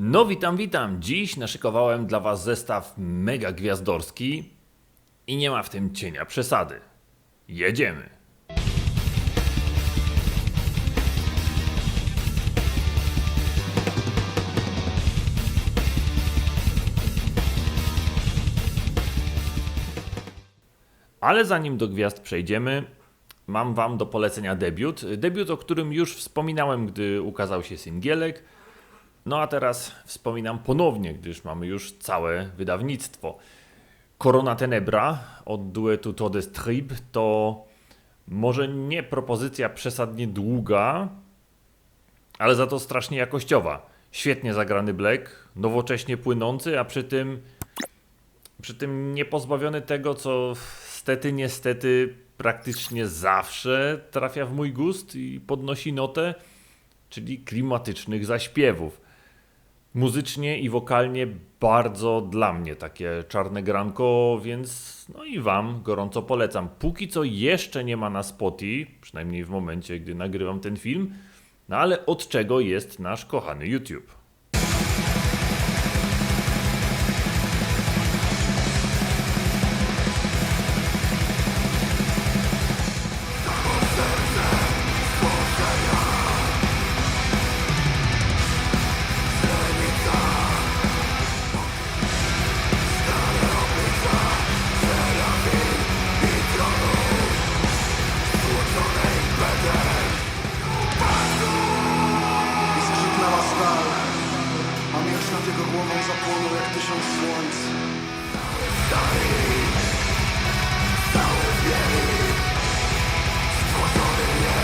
No witam, witam. Dziś naszykowałem dla Was zestaw mega gwiazdorski i nie ma w tym cienia przesady. Jedziemy. Ale zanim do gwiazd przejdziemy, mam Wam do polecenia debiut. Debiut, o którym już wspominałem, gdy ukazał się singielek. No a teraz wspominam ponownie, gdyż mamy już całe wydawnictwo. Corona Tenebra od duetu Todes Trib to może nie propozycja przesadnie długa, ale za to strasznie jakościowa. Świetnie zagrany Black, nowocześnie płynący, a przy tym przy tym nie pozbawiony tego, co stety, niestety praktycznie zawsze trafia w mój gust i podnosi notę, czyli klimatycznych zaśpiewów. Muzycznie i wokalnie bardzo dla mnie takie czarne granko, więc no i Wam gorąco polecam. Póki co jeszcze nie ma na Spotify, przynajmniej w momencie, gdy nagrywam ten film, no ale od czego jest nasz kochany YouTube? głową zapłonął jak tysiąc słońc Stary, cały bieli nie,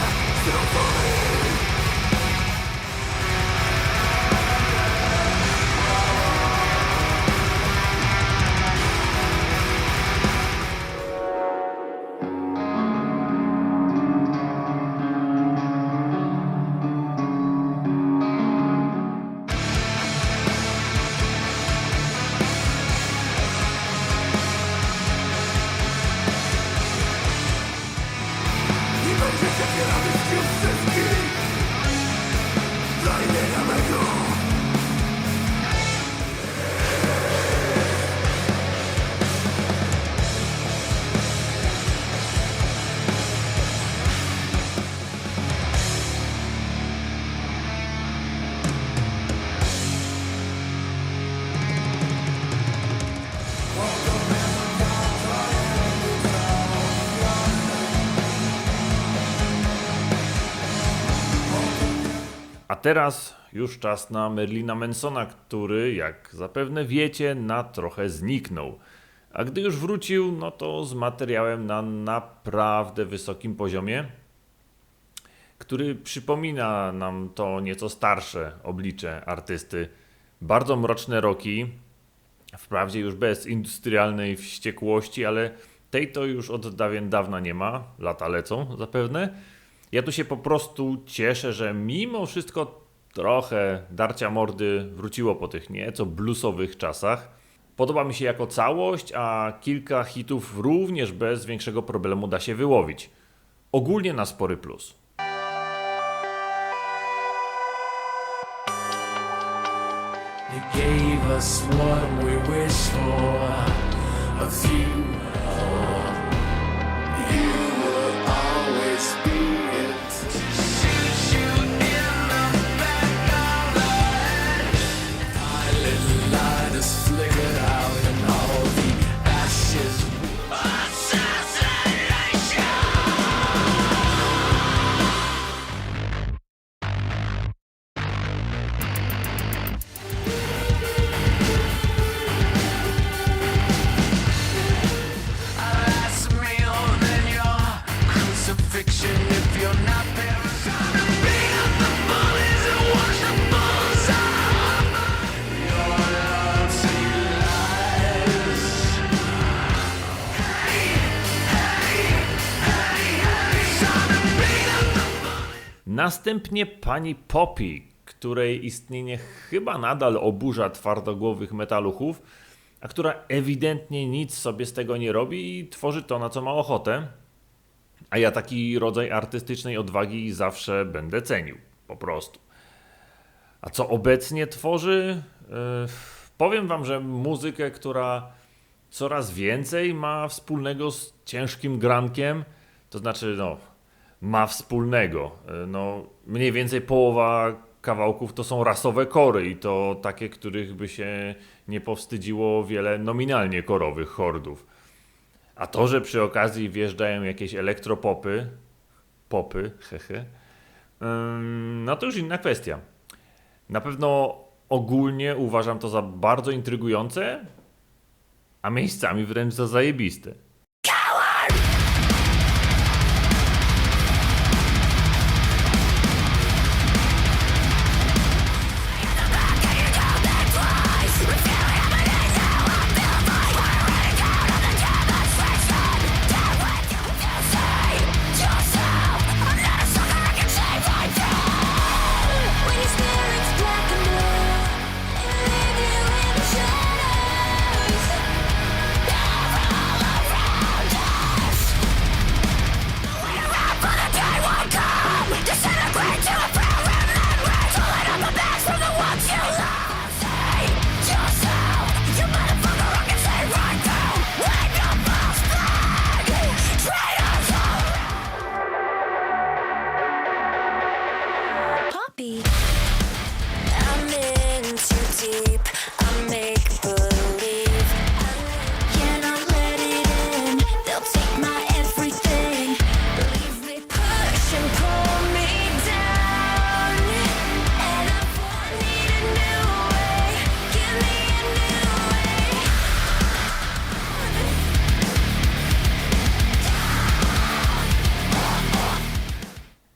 A teraz już czas na Merlina Mansona, który, jak zapewne wiecie, na trochę zniknął. A gdy już wrócił, no to z materiałem na naprawdę wysokim poziomie, który przypomina nam to nieco starsze oblicze artysty. Bardzo mroczne roki, wprawdzie już bez industrialnej wściekłości, ale tej to już od dawien dawna nie ma, lata lecą zapewne. Ja tu się po prostu cieszę, że mimo wszystko trochę darcia mordy wróciło po tych nieco bluesowych czasach. Podoba mi się jako całość, a kilka hitów również bez większego problemu da się wyłowić. Ogólnie na spory plus. You gave us what we wished for, a few Następnie pani Poppy, której istnienie chyba nadal oburza twardogłowych metaluchów, a która ewidentnie nic sobie z tego nie robi i tworzy to, na co ma ochotę. A ja taki rodzaj artystycznej odwagi zawsze będę cenił. Po prostu. A co obecnie tworzy? Yy, powiem wam, że muzykę, która coraz więcej ma wspólnego z ciężkim grankiem, to znaczy, no, ma wspólnego. Yy, No, mniej więcej połowa kawałków to są rasowe kory i to takie, których by się nie powstydziło wiele nominalnie korowych chordów. A to, że przy okazji wjeżdżają jakieś elektropopy, popy, hehe, no to już inna kwestia. Na pewno ogólnie uważam to za bardzo intrygujące, a miejscami wręcz za zajebiste.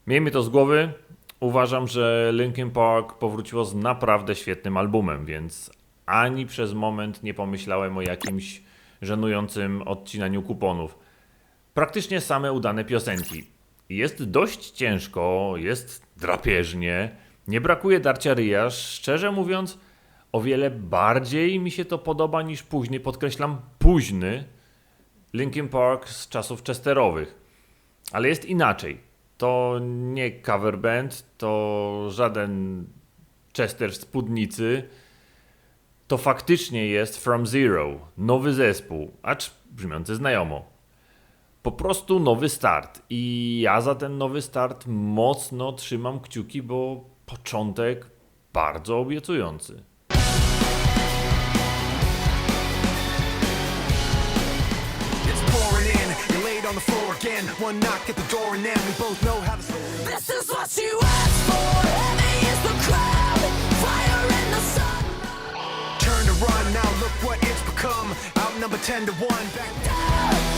Miejmy to z głowy. Uważam, że Linkin Park powróciło z naprawdę świetnym albumem, więc ani przez moment nie pomyślałem o jakimś żenującym odcinaniu kuponów. Praktycznie same udane piosenki. Jest dość ciężko, jest drapieżnie, nie brakuje darcia ryja. Szczerze mówiąc, o wiele bardziej mi się to podoba niż późny, podkreślam, późny Linkin Park z czasów Chesterowych. Ale jest inaczej. To nie cover band, to żaden Chester w spódnicy. To faktycznie jest From Zero, nowy zespół, acz brzmiący znajomo. Po prostu nowy start. I ja za ten nowy start mocno trzymam kciuki, bo początek bardzo obiecujący. It's pouring in, you're on the floor. One knock at the door, and then we both know how to. This is what you asked for. Heavy is the crowd, fire in the sun. Turn to run, now look what it's become. Outnumbered 10 to 1. Back Try